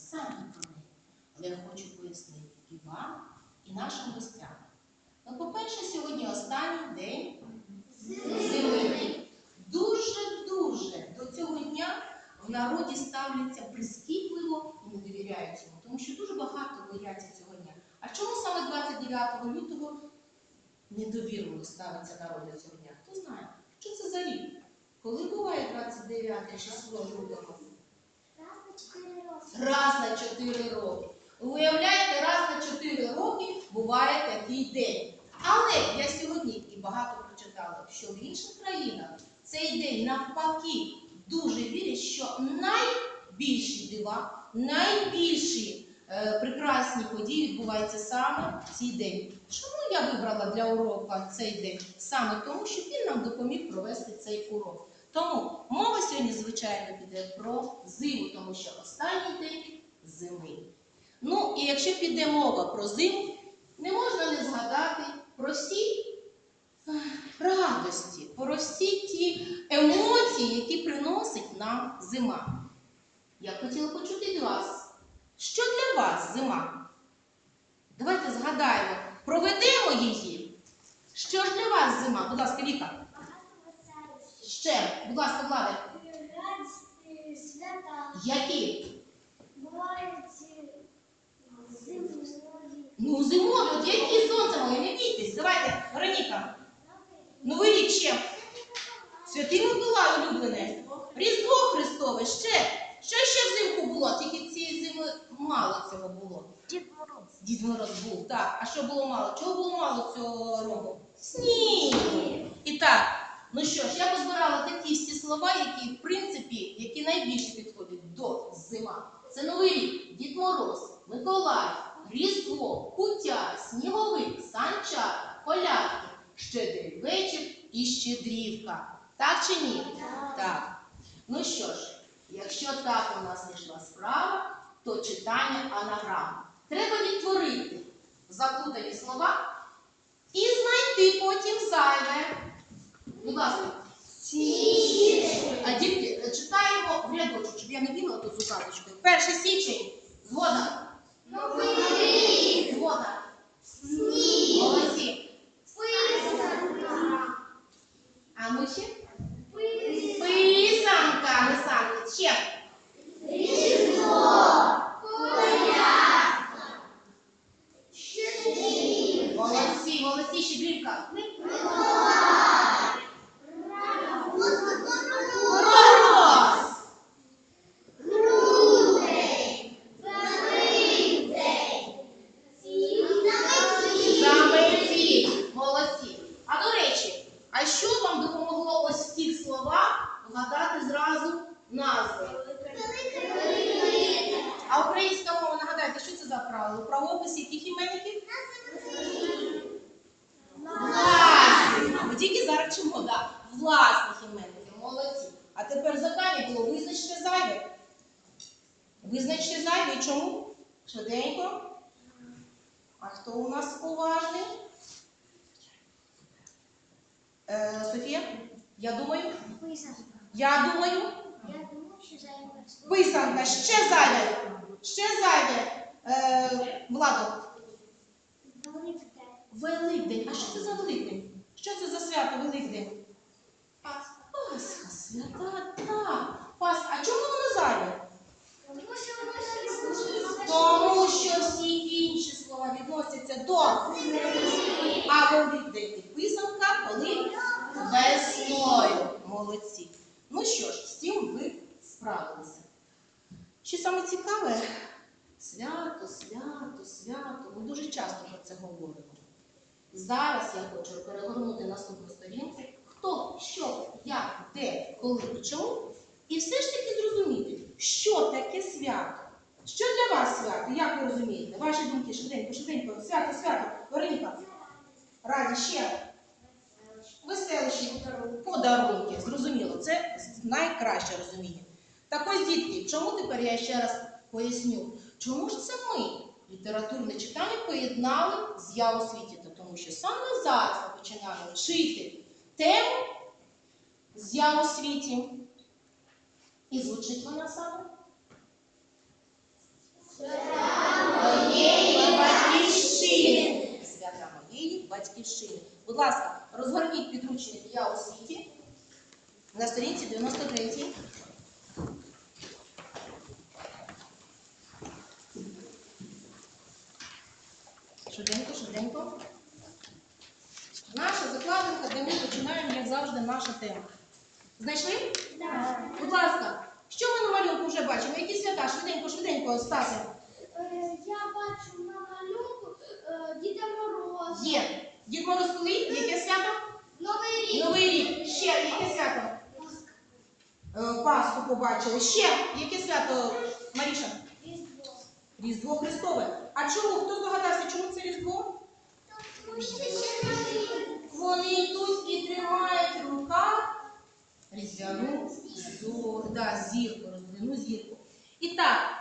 самі про неї. Але я хочу пояснити і вам, і нашим гостям. Ну, по-перше, сьогодні останній день зими. Дуже-дуже до цього дня в народі ставляться прискіпливо і не довіряють йому, тому що дуже багато бояться цього дня. А чому саме 29 лютого недовірливо ставиться народ до цього дня? Хто знає? Що це за рік? Коли буває 29 число лютого? Раз на 4 роки. Уявляєте, раз на 4 роки буває такий день. Але я сьогодні і багато прочитала, що в інших країнах цей день навпаки дуже вірять, що найбільші дива, найбільші е, прекрасні події відбуваються саме в цей день. Чому я вибрала для урока цей день? Саме тому, що він нам допоміг провести цей урок. Тому мова звичайно, піде про зиму, тому що останній день зими. Ну, і якщо піде мова про зиму, не можна не згадати про всі радості, про всі ті емоції, які приносить нам зима. Я хотіла почути від вас, що для вас зима? Давайте згадаємо, проведемо її. Що ж для вас зима? Будь ласка, Віка. Ще, будь ласка, Влада, Свята які? бувають зимові. Ну, зимові, от які сонце моє, не бійтесь. Давайте, Вероніка. Новий рік ще. Святий Миколай улюблений. Різдво Христове ще. Що ще взимку було? Тільки цієї зими мало цього було. Дід Мороз. Дід Мороз був, так. А що було мало? Чого було мало цього року? Снігу. І так, ну що ж, я позбирала такі всі слова, які, в принципі, які найбільше підходять до зима. Це Новий рік, Дід Мороз, Миколай, Різдво, Куття, Сніговик, Санчата, Колядки, Щедрий вечір і Щедрівка. Так чи ні? Так. Ну що ж, якщо так у нас йшла справа, то читання анаграм. Треба відтворити заплутані слова і знайти потім зайве. Будь ласка. А дітки, е, читаємо в рядочок, щоб я не бігала тут з указочкою. Перший січень. Згода. Згода. Молодці. А ну ще? Писанка. Писанка. Ще. Молодці, молодці, щедрівка. Мороз. Заметі. Молодці. А до речі, а що вам допомогло ось в цих словах вгадати зразу назви? А українська мова, нагадайте, що це за правило? Правопис яких іменників? Власних. Ми тільки зараз чому, да. Власних іменників. Молодці. А тепер завдання було визначити зайве. Визначте зайве. Чому? Швиденько. А хто у нас уважний? Е, Софія? Я думаю. Я думаю. Писанка. Ще зайве. Ще зайве. Е, Владо. Великдень. А що це за Великдень? Що це за свято Великдень? Свята, так. Пасха. А чому воно зайве? Тому що всі інші слова відносяться до. А Великдень писанка, коли весною. Молодці. Ну що ж, з цим ви справилися. Що саме цікаве? Свято, свято, свято. Ми дуже часто про це говоримо. Зараз я хочу перегорнути наступну сторінку. Хто, що, як, де, коли чому. І все ж таки зрозуміти, що таке свято. Що для вас свято? Як ви розумієте? Ваші думки швиденько, швиденько. Свято, свято. Вероніка. Раді ще. Веселищі, подарунки. Зрозуміло, це найкраще розуміння. Так ось, дітки, чому тепер я ще раз поясню? Чому ж це ми літературне читання поєднали з я у світі? Тому що саме зараз ми починаємо вчити тему з'яв у світі. І звучить вона саме. Свята моєї батьківщини. Свята моєї батьківщини. Будь ласка, розгорніть підручник я у світі на сторінці 93-й. Швиденько, швиденько. Наша де ми починаємо, як завжди, наша тема. Знайшли? Так. Будь ласка, що ми на малюнку вже бачимо? Які свята? Швиденько, швиденько, Стася. Е, Я бачу на малюнку е, Діда Мороз. Є. Дід Мороз коли? Яке свято? Новий рік. Новий рік. Ще яке свято? Е, Пасху побачили. Ще яке свято, Маріша? Різдво. Різдво Христове. А чому? Хто здогадався, чому це різдвяну